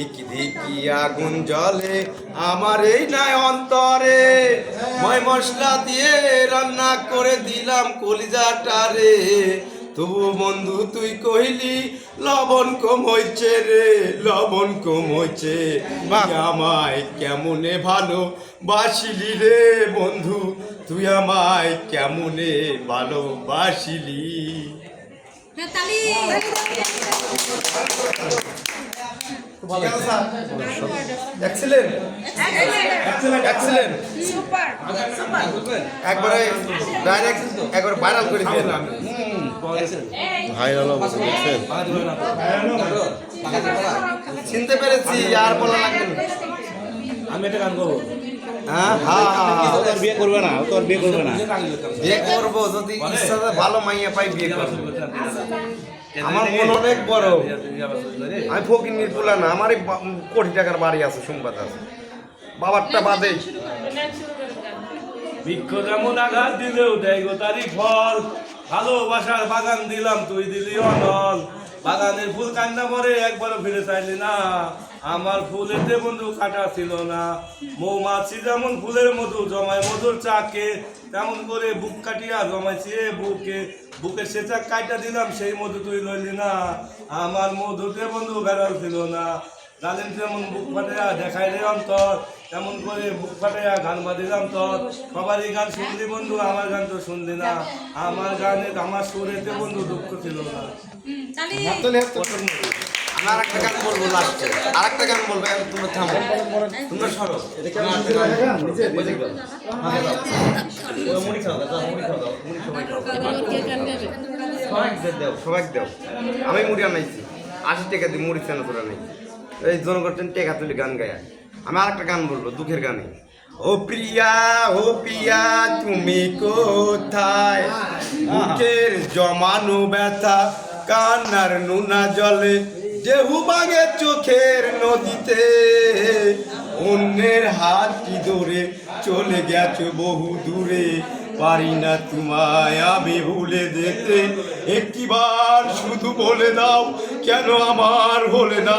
ধিকি ধিকি আগুন জলে আমার এই নাই অন্তরে। ময় মশলা দিয়ে রান্না করে দিলাম কলিজাটারে তবু বন্ধু তুই কইলি লবণ কম হইছে রে লবণ কম হইছে। তুই আমায় কেমনে ভালো বাসিলি রে বন্ধু? তুই আমায় কেমনে ভালো বাসিলি তালি এক্সেলেন্ট এক্সেলেন্ট একবারে ডাইরেক্ট একবার ভাইরাল করে দিলাম ভাইরাল অবস্থা দেখছেন? চিনতে পেরেছি আর বলা লাগবে না। আমি একটা গান করব। হ্যাঁ হ্যাঁ হ্যাঁ বিয়ে করবে না তোর বিয়ে করবে না। বিয়ে করব যদি ভালো মাইয়া পাই বিয়ে করব। আমার মন অনেক বড়। আমি ফকির নির্পুলা না আমার কোটি টাকার বাড়ি আছে সংবাদ আছে। বাবারটা বাদে। বৃক্ষ যেমন আঘাত দিলেও দেয় গো তারই ফল। ভালোবাসার বাগান দিলাম, তুই দিলি অনল। বাগানের ফুল কান্না মরে একবারও ফিরে চাইলি না। আমার ফুলেতে বন্ধু কাটা ছিল না। মৌমাছি যেমন ফুলের মধু, জমায় মধুর চাকে, তেমন করে বুক কাটিয়া জমাইছি বুকে। বুকের সেচা কাটা দিলাম, সেই মধু তুই লইলি না। আমার মধুতে বন্ধু বেড়াল ছিল না। গালেন যেমন বুক ফাটাইয়া দেখাই রে অন্তর। তেমন করে বুক ফাটাইয়া গান বাঁধিলাম তো সবারই গান শুনলি বন্ধু আমার গান তো শুনলি না। আমার গানে আমার সুরেতে বন্ধু দুঃখ ছিল না। হুম, আমি আর একটা গান বলব লাস্টে আর একটা গান বলব এখন তোমরা থামো। তোমরা সরো। মুড়ি দাও মুড়ি খাও দাও মুড়ি সবাই দেও আমি মুড়ি আনাইছি। আশি টাকা দিয়ে মুড়ি চেনা তোরা নেই এই জনগণ টেকা তুলি গান গায়া। আমি আর একটা গান বলব, দুঃখের গানে। ও প্রিয়া ও প্রিয়া, তুমি কোথায়? বুকের জমানো ব্যথা, কান্নার নুনা জলে যেহু বাগে চোখের নদীতে। অন্যের হাতটি ধরে চলে গেছো বহু দূরে। পারি না তোমায় আমি ভুলে যেতে। একটিবার শুধু বলে দাও, কেন আমার হলে না?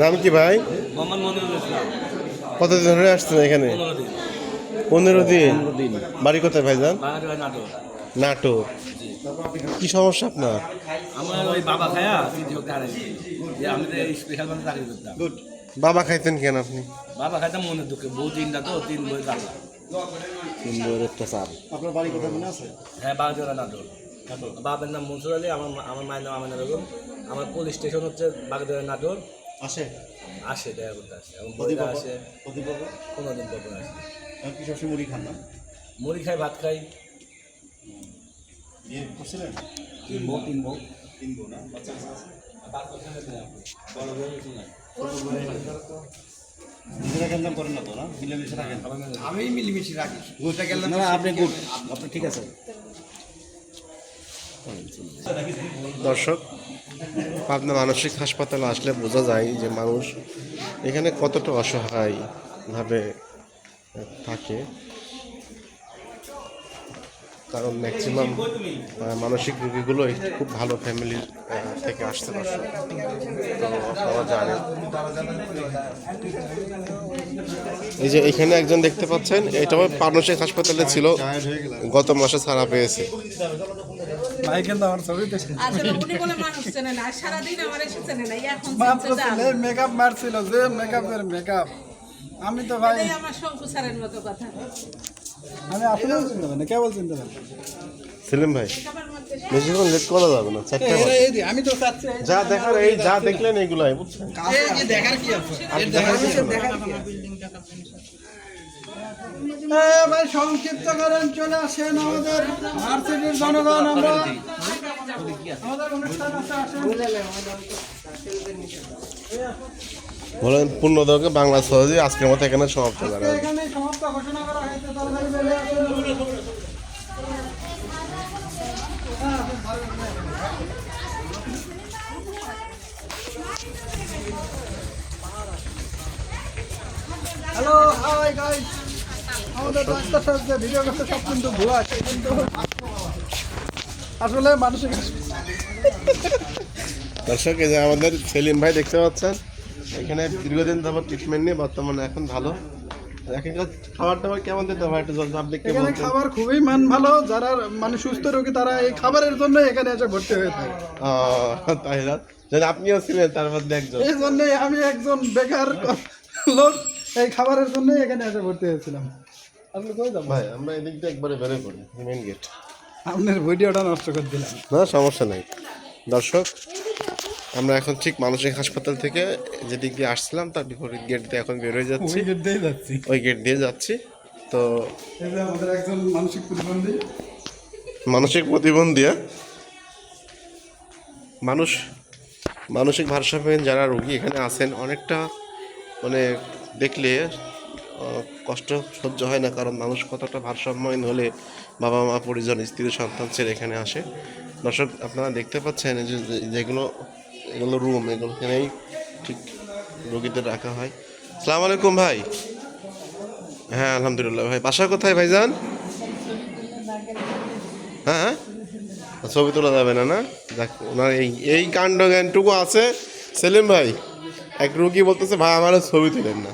নাম কি ভাই? কতদিন ধরে আসছেন এখানে? পনেরো দিন। বাড়ি কোথায় ভাইজান বাংলাদেশ নাটক নাটো কি সমস্যা আপনার? আমার ওই বাবা খায়া তিন যোগ হারাইছি। যে আমি স্পেশাল মানে চাকরি করতাম। বাবা খাইতেন কেন আপনি? বাবা খাইতাম মনের দুঃখে। বউ তিনটা তো তিন বই কাটলাম তিন বইয়ের অত্যাচার। হ্যাঁ বাগজোড়া নাটক বাবার নাম মনসুর আলী আমার আমার মায়ের নাম আমিনা বেগম আমার পুলিশ স্টেশন হচ্ছে বাগজোড়া নাটক আসে? আসে দেখা করতে আসে। এবং বইটা আসে দিন পর আসে। আমি কি সবসময় মুড়ি খান না? মুড়ি খাই ভাত খাই। বিয়ে করছিলেন? তিন বউ। তিন বউ। তিন বউ না? বাচ্চা আছে? বড় বউ কিছু নিজেরা কেমন করেন না তো না? মিলেমিশে থাকেন? আমি মিলিমিশি রাখি। আপনি গুড। আপনি ঠিক আছে। দর্শক, পাবনা মানসিক হাসপাতালে আসলে বোঝা যায় যে মানুষ এখানে কতটা অসহায় ভাবে থাকে। কারণ ম্যাক্সিমাম মানসিক রোগীগুলোই খুব ভালো ফ্যামিলির থেকে আসতে পারছে তো আপনারা জানেন। এই যে এখানে একজন দেখতে পাচ্ছেন এটাও মানসিক হাসপাতালে ছিল, গত মাসে ছাড়া পেয়েছে। আসলে উনি বলে মানুষ চেনে না আর সারাদিন আমার এসে চেনে না এখন মাত্র ছেলে মেকআপ মারছিল যে মেকআপের মেকআপ আমি তো ভাই এটাই আমার শঙ্কু স্যারের মতো কথা। আমি আপনিও চিনতে পারেন কেবল চিনতে সেলিম ভাই বেশিক্ষণ লেট করা যাবে না চারটা। এই যে, আমি তো যা দেখার এই যা দেখলেন এগুলাই বুঝছেন? দেখার কি আছে? দেখার কিছু না। এ ভাই সংক্ষিপ্ত করেন চলে আসেন আমাদের ভার্সিটির জনগণ আমরা। বলেন পূর্ণদকে বাংলা সহজে আজকের মতো এখানে সমাপ্ত করা এখানে সমাপ্ত ঘোষণা করা হয়েছে তাড়াতাড়ি বেরিয়ে আসুন। আমাদের ডাক্তার সাহেব যে ভিডিও করতে সব কিন্তু ভুয়া কিন্তু আসলে মানসিক দর্শক এই যে আমাদের সেলিম ভাই দেখতে পাচ্ছেন এখানে দীর্ঘদিন যাবত ট্রিটমেন্ট নিয়ে বর্তমানে এখন ভালো। এখানকার খাবার টাবার কেমন দিতে হয় একটু আপনি কি এখানে খাবার খুবই মান ভালো যারা মানে সুস্থ রোগী তারা এই খাবারের জন্য এখানে এসে ভর্তি হয়ে থাকে। আহ, তাই না? আপনিও ছিলেন তার মধ্যে একজন। এই জন্যই আমি একজন বেকার লোক এই খাবারের জন্যই এখানে এসে ভর্তি হয়েছিলাম। আপনি কই যাবেন ভাই আমরা এদিক দিয়ে একবারে বেরোয় মেন গেট আপনার ভিডিওটা নষ্ট করে দিলাম। না সমস্যা নাই। দর্শক আমরা এখন ঠিক মানসিক হাসপাতাল থেকে যেদিক দিয়ে আসছিলাম তার বিপরীত গেট দিয়ে এখন বেরোয় যাচ্ছি। দিয়ে যাচ্ছি। ওই গেট দিয়ে যাচ্ছি। তো আমাদের একজন মানসিক প্রতিবন্ধী। মানসিক প্রতিবন্ধী হ্যাঁ? মানুষ মানসিক ভারসাম্যহীন যারা রোগী এখানে আছেন অনেকটা মানে দেখলে কষ্ট সহ্য হয় না, কারণ মানুষ কতটা ভারসাম্যহীন হলে বাবা মা পরিজন, স্ত্রী, সন্তান ছেড়ে এখানে আসে। দর্শক, আপনারা দেখতে পাচ্ছেন যে, যেগুলো, এগুলো রুম এগুলো এখানেই ঠিক রোগীদের রাখা হয়। সালাম আলাইকুম ভাই। হ্যাঁ আলহামদুলিল্লাহ ভাই। বাসা কোথায় ভাইজান? হ্যাঁ ছবি তোলা যাবে না না? যাক, ওনার এই এই কাণ্ড জ্ঞানটুকু আছে। সেলিম ভাই, এক রুগী বলতেছে, ভাই আমার ছবি তুলেন না।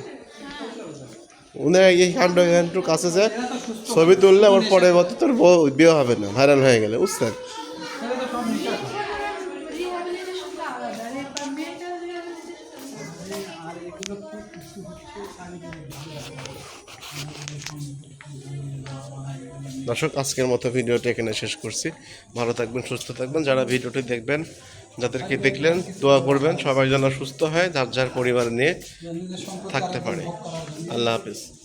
উনি এই কাণ্ড জ্ঞানটুকু আছে যে ছবি তুললে আমার পরে বলতে তোর বিয়ে হবে না ভাইরাল হয়ে গেলে, বুঝছেন? দর্শক, আজকের মতো ভিডিওটি এখানে শেষ করছি। ভালো থাকবেন, সুস্থ থাকবেন। যারা ভিডিওটি দেখবেন যাদেরকে দেখলেন, দোয়া করবেন, সবাই যেন সুস্থ হয়, যার যার পরিবার নিয়ে থাকতে পারে। আল্লাহ হাফিজ।